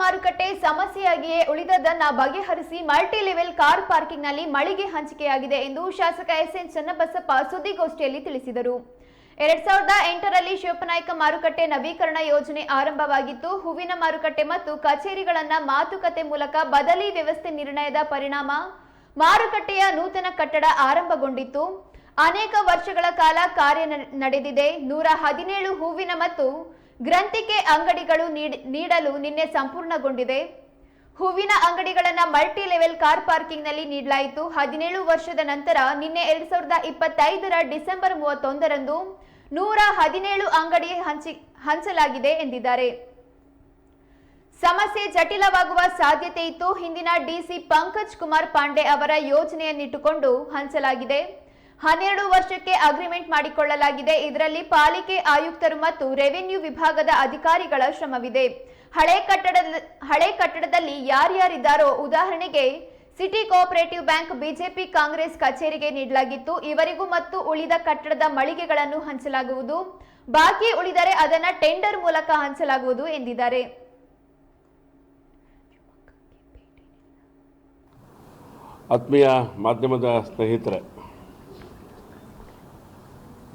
ಮಾರುಕಟ್ಟೆ ಸಮಸ್ಯೆಯಾಗಿಯೇ ಉಳಿದದ್ದನ್ನ ಬಗೆಹರಿಸಿ multi level car ಪಾರ್ಕಿಂಗ್ನಲ್ಲಿ ಮಳಿಗೆ ಹಂಚಿಕೆಯಾಗಿದೆ ಎಂದು ಶಾಸಕ ಎಸ್ ಎನ್ ಚನ್ನಬಸಪ್ಪ ಸುದ್ದಿಗೋಷ್ಠಿಯಲ್ಲಿ ತಿಳಿಸಿದರು. ಎರಡ್ ಸಾವಿರದ ಎಂಟರಲ್ಲಿ ಶಿವಪ್ಪನಾಯ್ಕ ಮಾರುಕಟ್ಟೆ ನವೀಕರಣ ಯೋಜನೆ ಆರಂಭವಾಗಿತ್ತು. ಹೂವಿನ ಮಾರುಕಟ್ಟೆ ಮತ್ತು ಕಚೇರಿಗಳನ್ನ ಮಾತುಕತೆ ಮೂಲಕ ಬದಲಿ ವ್ಯವಸ್ಥೆ ನಿರ್ಣಯದ ಪರಿಣಾಮ ಮಾರುಕಟ್ಟೆಯ ನೂತನ ಕಟ್ಟಡ ಆರಂಭಗೊಂಡಿತ್ತು. ಅನೇಕ ವರ್ಷಗಳ ಕಾಲ ಕಾರ್ಯ ನಡೆದಿದೆ. ನೂರ ಹದಿನೇಳು ಹೂವಿನ ಮತ್ತು ಗ್ರಂಥಿಕೆ ಅಂಗಡಿಗಳು ನೀಡ್- ನೀಡಲು ನಿನ್ನೆ ಸಂಪೂರ್ಣಗೊಂಡಿದೆ. ಹೂವಿನ ಅಂಗಡಿಗಳನ್ನು ಮಲ್ಟಿ ಲೆವೆಲ್ ಕಾರ್ ಪಾರ್ಕಿಂಗ್ನಲ್ಲಿ ನೀಡಲಾಯಿತು. ಹದಿನೇಳು ವರ್ಷದ ನಂತರ ನಿನ್ನೆ ಎರಡ್ ಸಾವಿರದ ಇಪ್ಪತ್ತೈದರ ಡಿಸೆಂಬರ್ ಮೂವತ್ತೊಂದರಂದು ನೂರ ಹದಿನೇಳು ಅಂಗಡಿ ಹಂಚಿ, ಹಂಚಲಾಗಿದೆ ಎಂದಿದ್ದಾರೆ. ಸಮಸ್ಯೆ ಜಟಿಲವಾಗುವ ಸಾಧ್ಯತೆ ಇತ್ತು. ಹಿಂದಿನ ಡಿಸಿ ಪಂಕಜ್ ಕುಮಾರ್ ಪಾಂಡೆ ಅವರ ಯೋಜನೆಯನ್ನಿಟ್ಟುಕೊಂಡು ಹಂಚಲಾಗಿದೆ. ಹನ್ನೆರಡು ವರ್ಷಕ್ಕೆ ಅಗ್ರಿಮೆಂಟ್ ಮಾಡಿಕೊಳ್ಳಲಾಗಿದೆ. ಇದರಲ್ಲಿ ಪಾಲಿಕೆ ಆಯುಕ್ತರು ಮತ್ತು ರೆವೆನ್ಯೂ ವಿಭಾಗದ ಅಧಿಕಾರಿಗಳ ಶ್ರಮವಿದೆ. ಹಳೆ ಕಟ್ಟಡದ, ಹಳೆ ಕಟ್ಟಡದಲ್ಲಿ ಯಾರ್ಯಾರಿದ್ದಾರೋ ಉದಾಹರಣೆಗೆ city cooperative bank, BJP Congress ಕಚೇರಿಗೆ ನೀಡಲಾಗಿತ್ತು. ಇವರಿಗೂ ಮತ್ತು ಉಳಿದ ಕಟ್ಟಡದ ಮಳಿಗೆಗಳನ್ನು ಹಂಚಲಾಗುವುದು. ಬಾಕಿ ಉಳಿದರೆ ಅದನ್ನ ಟೆಂಡರ್ ಮೂಲಕ ಹಂಚಲಾಗುವುದು ಎಂದಿದ್ದಾರೆ. ಆತ್ಮೀಯ ಮಾಧ್ಯಮದ ಸ್ನೇಹಿತರೆ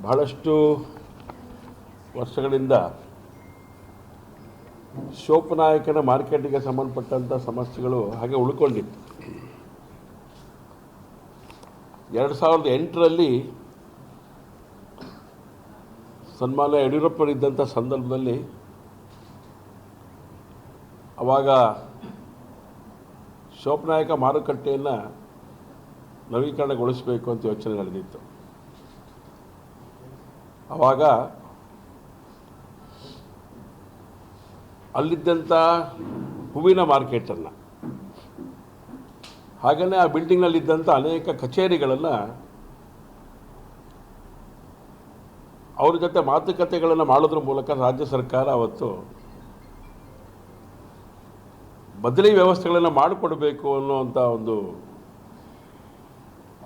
ಬಹಳಷ್ಟು ವರ್ಷಗಳಿಂದ ಶೋಪನಾಯಕನ ಮಾರ್ಕೆಟಿಗೆ ಸಂಬಂಧಪಟ್ಟಂಥ ಸಮಸ್ಯೆಗಳು ಹಾಗೆ ಉಳ್ಕೊಂಡಿತ್ತು. ಎರಡು ಸಾವಿರದ ಎಂಟರಲ್ಲಿ ಸನ್ಮಾನ್ಯ ಯಡಿಯೂರಪ್ಪರಿದ್ದಂಥ ಸಂದರ್ಭದಲ್ಲಿ ಅವಾಗ ಶೋಪನಾಯಕ ಮಾರುಕಟ್ಟೆಯನ್ನು ನವೀಕರಣಗೊಳಿಸಬೇಕು ಅಂತ ಯೋಚನೆ ನಡೆದಿತ್ತು. ಆವಾಗ ಅಲ್ಲಿದ್ದಂಥ ಹೂವಿನ ಮಾರ್ಕೆಟನ್ನು ಹಾಗೆಯೇ ಆ ಬಿಲ್ಡಿಂಗ್ನಲ್ಲಿದ್ದಂಥ ಅನೇಕ ಕಚೇರಿಗಳನ್ನು ಅವ್ರ ಜೊತೆ ಮಾತುಕತೆಗಳನ್ನು ಮಾಡೋದ್ರ ಮೂಲಕ ರಾಜ್ಯ ಸರ್ಕಾರ ಅವತ್ತು ಬದಲಿ ವ್ಯವಸ್ಥೆಗಳನ್ನು ಮಾಡಿಕೊಡಬೇಕು ಅನ್ನುವಂಥ ಒಂದು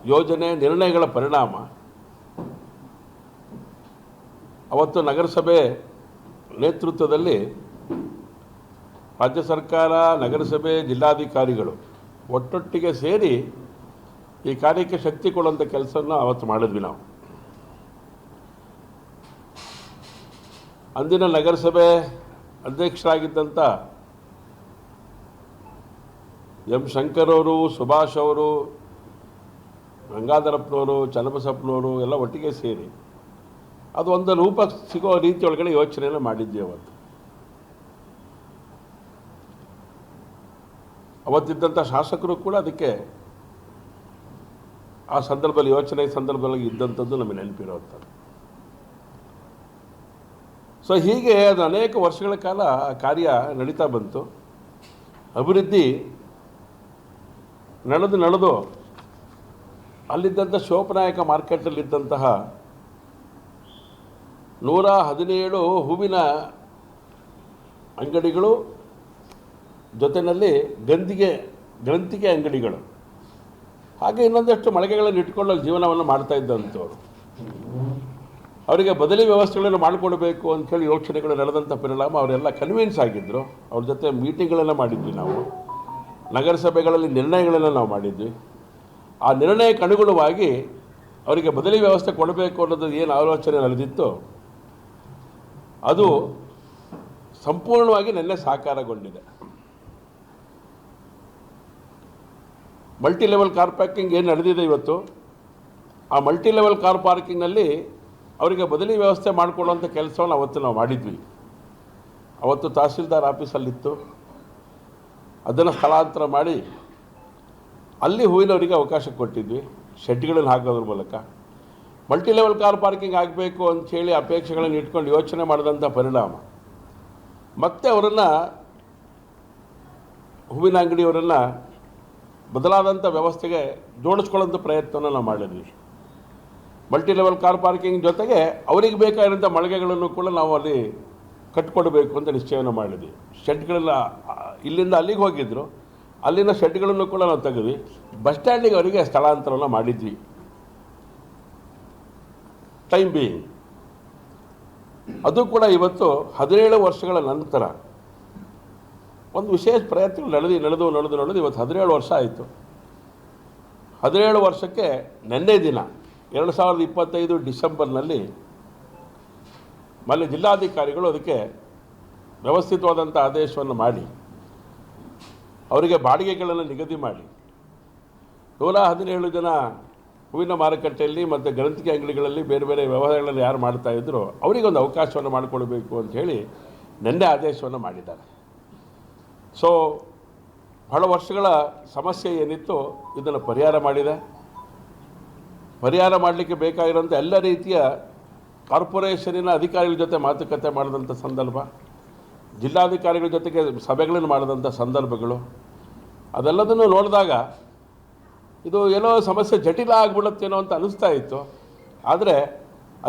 ಯೋಜನೆ, ನಿರ್ಣಯಗಳ ಪರಿಣಾಮ ಅವತ್ತು ನಗರಸಭೆ ನೇತೃತ್ವದಲ್ಲಿ ರಾಜ್ಯ ಸರ್ಕಾರ, ನಗರಸಭೆ ಜಿಲ್ಲಾಧಿಕಾರಿಗಳು ಒಟ್ಟೊಟ್ಟಿಗೆ ಸೇರಿ ಈ ಕಾರ್ಯಕ್ಕೆ ಶಕ್ತಿ ಕೊಡುವಂಥ ಕೆಲಸವನ್ನು ಅವತ್ತು ಮಾಡಿದ್ವಿ ನಾವು. ಅಂದಿನ ನಗರಸಭೆ ಅಧ್ಯಕ್ಷರಾಗಿದ್ದಂಥ ಎಂ ಶಂಕರ್ ಅವರು, ಸುಭಾಷ್ ಅವರು ಗಂಗಾಧರಪ್ಪನವರು ಚನ್ನಬಸಪ್ಪನವರು ಎಲ್ಲ ಒಟ್ಟಿಗೆ ಸೇರಿ ಅದು ಒಂದು ರೂಪ ಸಿಗೋ ರೀತಿ ಒಳಗಡೆ ಯೋಚನೆಯನ್ನು ಮಾಡಿದ್ವಿ ಅವತ್ತು. ಅವತ್ತಿದ್ದಂಥ ಶಾಸಕರು ಕೂಡ ಅದಕ್ಕೆ ಆ ಸಂದರ್ಭದಲ್ಲಿ ಯೋಚನೆ ಸಂದರ್ಭದಲ್ಲಿ ಇದ್ದಂಥದ್ದು ನಮಗೆ ನೆನಪಿರುವಂಥದ್ದು ಸೊ ಹೀಗೆ ಅದು ಅನೇಕ ವರ್ಷಗಳ ಕಾಲ ಕಾರ್ಯ ನಡೀತಾ ಬಂತು. ಅಭಿವೃದ್ಧಿ ನಡೆದು ನಡೆದು ಅಲ್ಲಿದ್ದಂಥ ಶೋಪನಾಯಕ ಮಾರ್ಕೆಟಲ್ಲಿದ್ದಂತಹ ನೂರ ಹದಿನೇಳು ಹೂವಿನ ಅಂಗಡಿಗಳು, ಜೊತೆಯಲ್ಲಿ ಗಂದಿಗೆ ಗ್ರಂಥಿಗೆ ಅಂಗಡಿಗಳು. ಹಾಗೆ ಇನ್ನೊಂದಷ್ಟು ಮಳಿಗೆಗಳನ್ನು ಇಟ್ಕೊಂಡು ಅಲ್ಲಿ ಜೀವನವನ್ನು ಮಾಡ್ತಾ ಇದ್ದಂಥವ್ರು. ಅವರಿಗೆ ಬದಲಿ ವ್ಯವಸ್ಥೆಗಳನ್ನು ಮಾಡಿಕೊಡ್ಬೇಕು ಅಂಥೇಳಿ ಯೋಚನೆಗಳು ನಡೆದಂಥ ಪರಿಣಾಮ ಅವರೆಲ್ಲ ಕನ್ವಿನ್ಸ್ ಆಗಿದ್ದರು ಅವ್ರ ಜೊತೆ ಮೀಟಿಂಗ್ಗಳನ್ನು ಮಾಡಿದ್ವಿ ನಾವು. ನಗರಸಭೆಗಳಲ್ಲಿ ನಿರ್ಣಯಗಳನ್ನು ನಾವು ಮಾಡಿದ್ವಿ. ಆ ನಿರ್ಣಯಕ್ಕೆ ಅನುಗುಣವಾಗಿ ಅವರಿಗೆ ಬದಲಿ ವ್ಯವಸ್ಥೆ ಕೊಡಬೇಕು ಅನ್ನೋದು ಏನು ಆಲೋಚನೆ ನಡೆದಿತ್ತು ಅದು ಸಂಪೂರ್ಣವಾಗಿ ನಿನ್ನೆ ಸಾಕಾರಗೊಂಡಿದೆ. ಮಲ್ಟಿ ಲೆವೆಲ್ ಕಾರ್ ಪಾರ್ಕಿಂಗ್ ಏನು ನಡೆದಿದೆ ಇವತ್ತು? ಆ ಮಲ್ಟಿ ಲೆವೆಲ್ ಕಾರ್ ಪಾರ್ಕಿಂಗ್ನಲ್ಲಿ ಅವರಿಗೆ ಬದಲಿ ವ್ಯವಸ್ಥೆ ಮಾಡಿಕೊಳ್ಳುವಂಥ ಕೆಲಸವನ್ನು ಅವತ್ತು ನಾವು ಮಾಡಿದ್ವಿ. ಅವತ್ತು ತಹಸೀಲ್ದಾರ್ ಆಫೀಸಲ್ಲಿತ್ತು. ಅದನ್ನು ಸ್ಥಳಾಂತರ ಮಾಡಿ ಅಲ್ಲಿ ಹೂವಿನವರಿಗೆ ಅವಕಾಶ ಕೊಟ್ಟಿದ್ವಿ. ಶೆಡ್ಗಳನ್ನು ಹಾಕೋದ್ರ ಮೂಲಕ. ಮಲ್ಟಿ ಲೆವೆಲ್ ಕಾರ್ ಪಾರ್ಕಿಂಗ್ ಆಗಬೇಕು ಅಂಥೇಳಿ ಅಪೇಕ್ಷೆಗಳನ್ನು ಇಟ್ಕೊಂಡು ಯೋಚನೆ ಮಾಡಿದಂಥ ಪರಿಣಾಮ. ಮತ್ತೆ ಅವರನ್ನು ಹೂವಿನ ಅಂಗಡಿಯವರನ್ನು ಬದಲಾದಂಥ ವ್ಯವಸ್ಥೆಗೆ ಜೋಡಿಸ್ಕೊಳ್ಳೋಂಥ ಪ್ರಯತ್ನವನ್ನು ನಾವು ಮಾಡಿದ್ವಿ. ಮಲ್ಟಿ ಲೆವೆಲ್ ಕಾರ್ ಪಾರ್ಕಿಂಗ್ ಜೊತೆಗೆ ಅವರಿಗೆ ಬೇಕಾಗಿರೋಂಥ ಮಳಿಗೆಗಳನ್ನು ಕೂಡ ನಾವು ಅಲ್ಲಿ ಕಟ್ಕೊಡಬೇಕು ಅಂತ ನಿಶ್ಚಯವನ್ನು ಮಾಡಿದ್ವಿ. ಶೆಡ್ಗಳೆಲ್ಲ ಇಲ್ಲಿಂದ ಅಲ್ಲಿಗೆ ಹೋಗಿದ್ರು. ಅಲ್ಲಿನ ಶೆಡ್ಗಳನ್ನು ಕೂಡ ನಾವು ತೆಗೆದ್ವಿ. ಬಸ್ ಸ್ಟ್ಯಾಂಡಿಗೆ ಅವರಿಗೆ ಸ್ಥಳಾಂತರವನ್ನು ಮಾಡಿದ್ವಿ. ಟೈಮ್ ಬೀಯಿಂಗ್ ಅದು ಕೂಡ ಇವತ್ತು ಹದಿನೇಳು ವರ್ಷಗಳ ನಂತರ. ಒಂದು ವಿಶೇಷ ಪ್ರಯತ್ನಗಳು ನಡೆದು ನಡೆದು ನಡೆದು ನಡೆದು ಇವತ್ತು ಹದಿನೇಳು ವರ್ಷ ಆಯಿತು. ಹದಿನೇಳು ವರ್ಷಕ್ಕೆ ನಿನ್ನೆ ದಿನ, ಎರಡು ಸಾವಿರದ ಇಪ್ಪತ್ತೈದು ಡಿಸೆಂಬರ್ನಲ್ಲಿ ಮಲ್ಲಿ ಜಿಲ್ಲಾಧಿಕಾರಿಗಳು ಅದಕ್ಕೆ ವ್ಯವಸ್ಥಿತವಾದಂಥ ಆದೇಶವನ್ನು ಮಾಡಿ, ಅವರಿಗೆ ಬಾಡಿಗೆಗಳನ್ನು ನಿಗದಿ ಮಾಡಿ. ನೂರ ಹದಿನೇಳು ಜನ ಹೂವಿನ ಮಾರುಕಟ್ಟೆಯಲ್ಲಿ ಮತ್ತು ಗ್ರಂಥಿಕೆ ಅಂಗಡಿಗಳಲ್ಲಿ ಬೇರೆ ಬೇರೆ ವ್ಯವಹಾರಗಳನ್ನು ಯಾರು ಮಾಡ್ತಾ ಇದ್ರು, ಅವರಿಗೊಂದು ಅವಕಾಶವನ್ನು ಮಾಡಿಕೊಳ್ಬೇಕು ಅಂತ ಹೇಳಿ ನಿನ್ನೆ ಆದೇಶವನ್ನು ಮಾಡಿದ್ದಾರೆ. ಸೊ ಬಹಳ ವರ್ಷಗಳ ಸಮಸ್ಯೆ ಏನಿತ್ತು, ಇದನ್ನು ಪರಿಹಾರ ಮಾಡಿದೆ. ಪರಿಹಾರ ಮಾಡಲಿಕ್ಕೆ ಬೇಕಾಗಿರೋಂಥ ಎಲ್ಲ ರೀತಿಯ ಕಾರ್ಪೊರೇಷನಿನ ಅಧಿಕಾರಿಗಳ ಜೊತೆ ಮಾತುಕತೆ ಮಾಡಿದಂಥ ಸಂದರ್ಭ, ಜಿಲ್ಲಾಧಿಕಾರಿಗಳ ಜೊತೆಗೆ ಸಭೆಗಳನ್ನು ಮಾಡಿದಂಥ ಸಂದರ್ಭಗಳು, ಅದೆಲ್ಲದನ್ನು ನೋಡಿದಾಗ ಇದು ಏನೋ ಸಮಸ್ಯೆ ಜಟಿಲ ಆಗ್ಬಿಡುತ್ತೇನೋ ಅಂತ ಅನಿಸ್ತಾ ಇತ್ತು. ಆದರೆ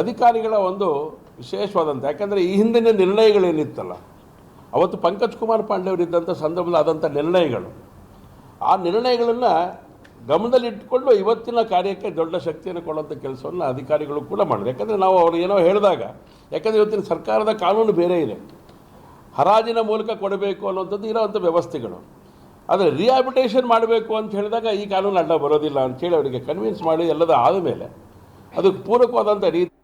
ಅಧಿಕಾರಿಗಳ ಒಂದು ವಿಶೇಷವಾದಂಥ ಯಾಕಂದರೆ ಈ ಹಿಂದಿನ ನಿರ್ಣಯಗಳೇನಿತ್ತಲ್ಲ, ಅವತ್ತು ಪಂಕಜ್ ಕುಮಾರ್ ಪಾಂಡೆ ಅವರಿದ್ದಂಥ ಸಂದರ್ಭದಲ್ಲಿ ಆದಂಥ ನಿರ್ಣಯಗಳು. ಆ ನಿರ್ಣಯಗಳನ್ನು ಗಮನದಲ್ಲಿಟ್ಟುಕೊಂಡು ಇವತ್ತಿನ ಕಾರ್ಯಕ್ಕೆ ದೊಡ್ಡ ಶಕ್ತಿಯನ್ನು ಕೊಡುವಂಥ ಕೆಲಸವನ್ನು ಅಧಿಕಾರಿಗಳು ಕೂಡ ಮಾಡಿದ್ರು. ಯಾಕಂದರೆ ನಾವು ಅವ್ರು ಏನೋ ಹೇಳಿದಾಗ, ಯಾಕಂದರೆ ಇವತ್ತಿನ ಸರ್ಕಾರದ ಕಾನೂನು ಬೇರೆ ಇದೆ. ಹರಾಜಿನ ಮೂಲಕ ಕೊಡಬೇಕು ಅನ್ನೋಂಥದ್ದು ಇರೋವಂಥ ವ್ಯವಸ್ಥೆಗಳು. ಆದರೆ ರಿಹ್ಯಾಬಿಟೇಷನ್ ಮಾಡಬೇಕು ಅಂತ ಹೇಳಿದಾಗ ಈ ಕಾನೂನು ಅಡ್ಡ ಬರೋದಿಲ್ಲ ಅಂತೇಳಿ ಅವರಿಗೆ ಕನ್ವಿನ್ಸ್ ಮಾಡಿ ಎಲ್ಲದ ಆದಮೇಲೆ, ಅದಕ್ಕೆ ಪೂರಕವಾದಂಥ ರೀತಿ